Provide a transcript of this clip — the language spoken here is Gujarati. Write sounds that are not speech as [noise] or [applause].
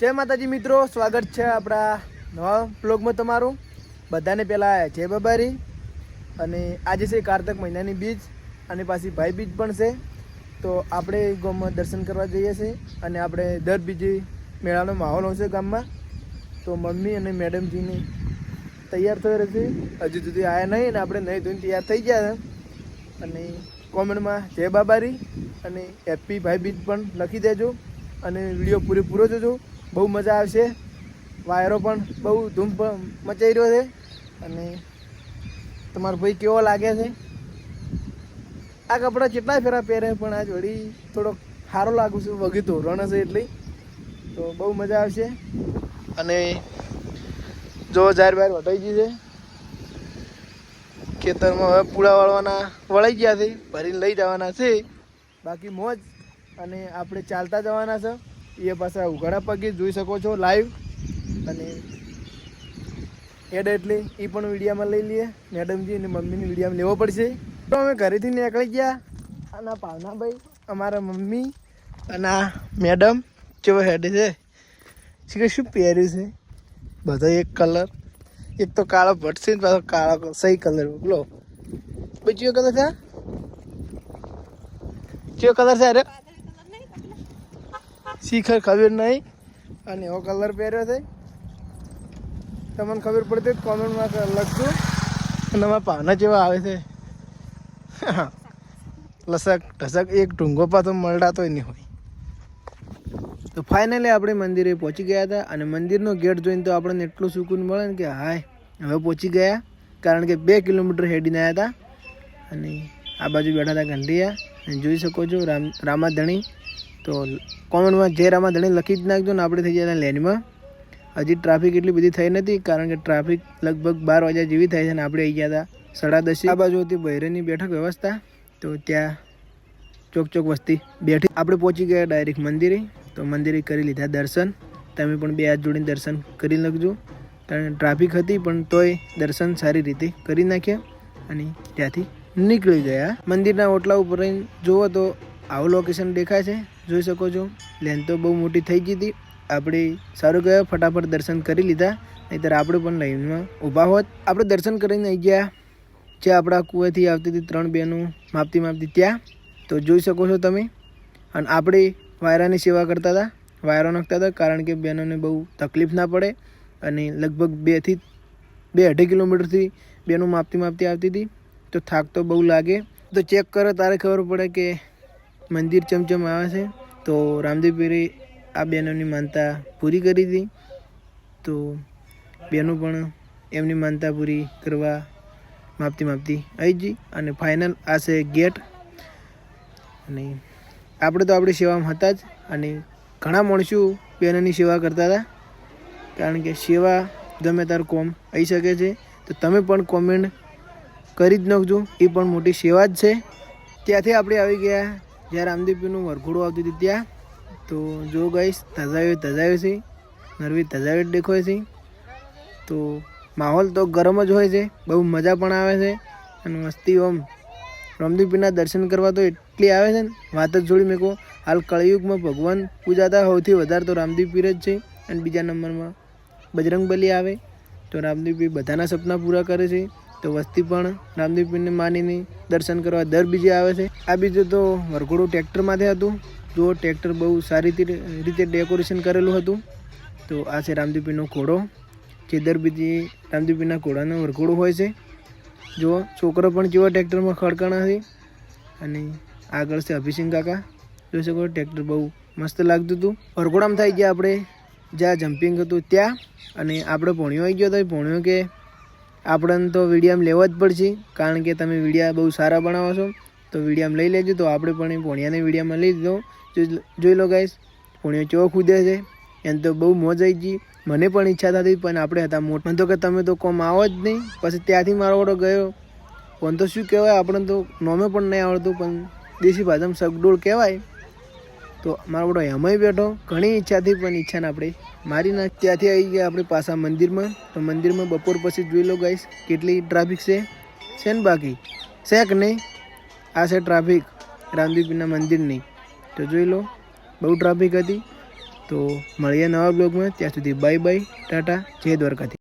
જય માતાજી મિત્રો, સ્વાગત છે આપણા નવા બ્લોગમાં તમારું. બધાને પહેલાં જય બાબારી. અને આજે છે કારતક મહિનાની બીજ અને પાછી ભાઈ બીજ પણ છે. તો આપણે ગામમાં દર્શન કરવા જઈએ છીએ અને આપણે દર બીજે મેળાનો માહોલ હશે ગામમાં. તો મમ્મી અને મેડમજીને તૈયાર થઈ રહી છે હજુ સુધી આવ્યા નહીં અને આપણે નહીં ધોઈને તૈયાર થઈ ગયા અને કોમેન્ટમાં જય બાબારી અને હેપી ભાઈ બીજ પણ લખી દેજો અને વીડિયો પૂરેપૂરો જોજો. બહુ મજા આવશે. વાયરો પણ બહુ ધૂમ મચાઈ રહ્યો છે. અને તમારો ભાઈ કેવો લાગે છે? આ કપડાં કેટલા ફેરા પહેરે, પણ આ જોડી થોડોક સારો લાગુ છું. વગીતો રણ હશે એટલે. તો બહુ મજા આવશે. અને જો જાહેર બહાર વટાઈ ગઈ છે. ખેતરમાં હવે પૂળા વાળવાના વળાઈ ગયા છે. ભરીને લઈ જવાના છે. બાકી મોજ અને આપણે ચાલતા જવાના છે. એ પાછા ઉઘાડા પગે જોઈ શકો છો લાઈવ અને એડ એટલે એ પણ વિડીયામાં લઈ લઈએ. મેડમજી અને મમ્મીની વિડીયામાં લેવો પડશે. તો અમે ઘરેથી નીકળી ગયા. અને પાવનાભાઈ અમારા મમ્મી અને મેડમ કેવો હેડ છે? કે શું પહેર્યું છે? બધો એક કલર એક તો કાળો ભટશે ને પાછો કાળો સહી કલર મોકલો પછી કલર છે? કયો કલર છે અરે શીખર ખબર નહીં અને એવો કલર પહેર્યો છે. તમને ખબર પડતી તો કોમેન્ટમાં લખજો. અને અમારા પાના જેવા આવે છે. [laughs] લસક ઢસક એક ઢૂંગો પાછો મળડાતો નહીં હોય. તો ફાઇનલી આપણે મંદિરે પહોંચી ગયા હતા અને મંદિરનો ગેટ જોઈને તો આપણને એટલું સુકૂન મળે ને કે હાય, હવે પહોંચી ગયા. કારણ કે બે કિલોમીટર હેડીને આવ્યા હતા. અને આ બાજુ બેઠા હતા ઘંટિયા. જોઈ શકો છો રામ, રામાધણી. તો કોમેન્ટમાં જે રામાધણી લખી જ નાખજો ને આપણે થઈ જાય લેનમાં. હજી ટ્રાફિક એટલી બધી થઈ નથી, કારણ કે ટ્રાફિક લગભગ બાર વાગ્યા જેવી થાય છે ને આપણે આવી ગયા હતા સાડા દસ આ બાજુ હતી બહેરેની બેઠક વ્યવસ્થા, તો ત્યાં ચોક ચોક વસ્તી બેઠી. આપણે પહોંચી ગયા ડાયરેક્ટ મંદિરે, તો મંદિરે કરી લીધા દર્શન. તમે પણ બે હાથ જોડીને દર્શન કરી નાખજો કારણ ટ્રાફિક હતી, પણ તોય દર્શન સારી રીતે કરી નાખ્યા અને ત્યાંથી નીકળી ગયા. મંદિરના ઓટલા ઉપર જોવો તો આવું લોકેશન દેખાય છે. જોઈ શકો છો. લેન તો બહુ મોટી થઈ ગઈ હતી. આપણે સારું કહેવાય, ફટાફટ દર્શન કરી લીધા. નહીંતર આપણે પણ લાઈનમાં ઊભા હોત. આપણે દર્શન કરીને આવી ગયા. જે આપણા કુવાથી આવતી હતી ત્રણ બેનું માપતી માપતી ત્યાં. તો જોઈ શકો છો તમે. અને આપણે વાયરાની સેવા કરતા હતા. વાયરો નાખતા હતા કારણ કે બહેનોને બહુ તકલીફ ના પડે. અને લગભગ બેથી બે અઢી કિલોમીટરથી બેનું માપતી માપતી આવતી હતી. તો થાક તો બહુ લાગે. તો ચેક કરો, તારે ખબર પડે કે મંદિર ચમચમ આવે છે, તો રામદેવ પીરે આ બહેનોની માનતા પૂરી કરી હતી. તો બહેનો પણ એમની માનતા પૂરી કરવા માપતી માપતી આવી જઈ અને ફાઇનલ આ છે ગેટ. અને આપણે તો આપણી સેવામાં હતા જ અને ઘણા માણસો બહેનોની સેવા કરતા હતા. કારણ કે સેવા ગમે તાર કોમ આવી શકે છે, તો તમે પણ કોમેન્ટ કરી જ નાખજો. એ પણ મોટી સેવા જ છે. ત્યાંથી આપણે આવી ગયા જ્યાં રામદેવપીરનું વરઘોડું આવતું હતું ત્યાં, તો જો ગઈશ ધજાવ્યો ધજાવ્યો છે, નરવી ધજાવ્યો જ દેખાય છે. તો માહોલ તો ગરમ જ હોય છે, બહુ મજા પણ આવે છે અને મસ્તી ઓમ. રામદીપીના દર્શન કરવા તો એટલી આવે છે ને, વાત જ જોડી મેં કહું, હાલ કળિયુગમાં ભગવાન પૂજાતા સૌથી વધારે તો રામદેવ જ છે અને બીજા નંબરમાં બજરંગબલી આવે. તો રામદેવ પીર બધાના સપના પૂરા કરે છે. તો વસ્તી પણ રામદેવ પીરને માનીને દર્શન કરવા દર બીજે આવે છે. આ બીજું તો વરઘોડું ટ્રેક્ટરમાંથી હતું. જો ટ્રેક્ટર બહુ સારી રીતે ડેકોરેશન કરેલું હતું, તો આ છે રામદેવપીરનો ઘોડો, જે દર બીજે રામદેવપીરના ઘોડાનો વરઘોડું હોય છે. જુઓ છોકરો પણ જેવા ટ્રેક્ટરમાં ખડકાણા છે. અને આગળ છે અભિસિંહ કાકા. જોઈ શકો ટ્રેક્ટર બહુ મસ્ત લાગતું હતું. વરઘોડામાં થઈ ગયા આપણે જ્યાં જમ્પિંગ હતું ત્યાં, અને આપણે ભણ્યો આવી ગયો તો ભણ્યો કે આપણને તો વિડીયામ લેવા જ પડશે, કારણ કે તમે વિડીયા બહુ સારા બનાવો છો, તો વિડીયામ લઈ લેજો, તો આપણે પણ એ ભોણિયાને વિડીયામાં લઈ લીધો. જોઈ- લો ગાઈશ ભોણિયો ચો કૂદે છે, એને તો બહુ મોજ આવી ગઈ. મને પણ ઈચ્છા થતી, પણ આપણે હતા મોટા. તો કે તમે તો કોમ આવો જ નહીં. પછી ત્યાંથી મારો ઓડો ગયો. પણ તો શું કહેવાય આપણે તો નોમે પણ નહીં આવડતું, પણ દેશી ભાષામાં સગડોળ કહેવાય. તો મારો બધો એમાંય બેઠો. ઘણી ઈચ્છાથી પણ ઈચ્છાને આપણે મારી નાખ ત્યાંથી આવી ગયા આપણે પાછા મંદિરમાં. તો મંદિરમાં બપોર પછી જોઈ લો ગાઈશ કેટલી ટ્રાફિક છે. છે ને બાકી? છે કે નહીં? આ છે ટ્રાફિક રામદેવીના મંદિરની. તો જોઈ લો, બહુ ટ્રાફિક હતી. તો મળીએ નવા બ્લોગમાં ત્યાં સુધી બાય બાય ટાટા, જય દ્વારકાથી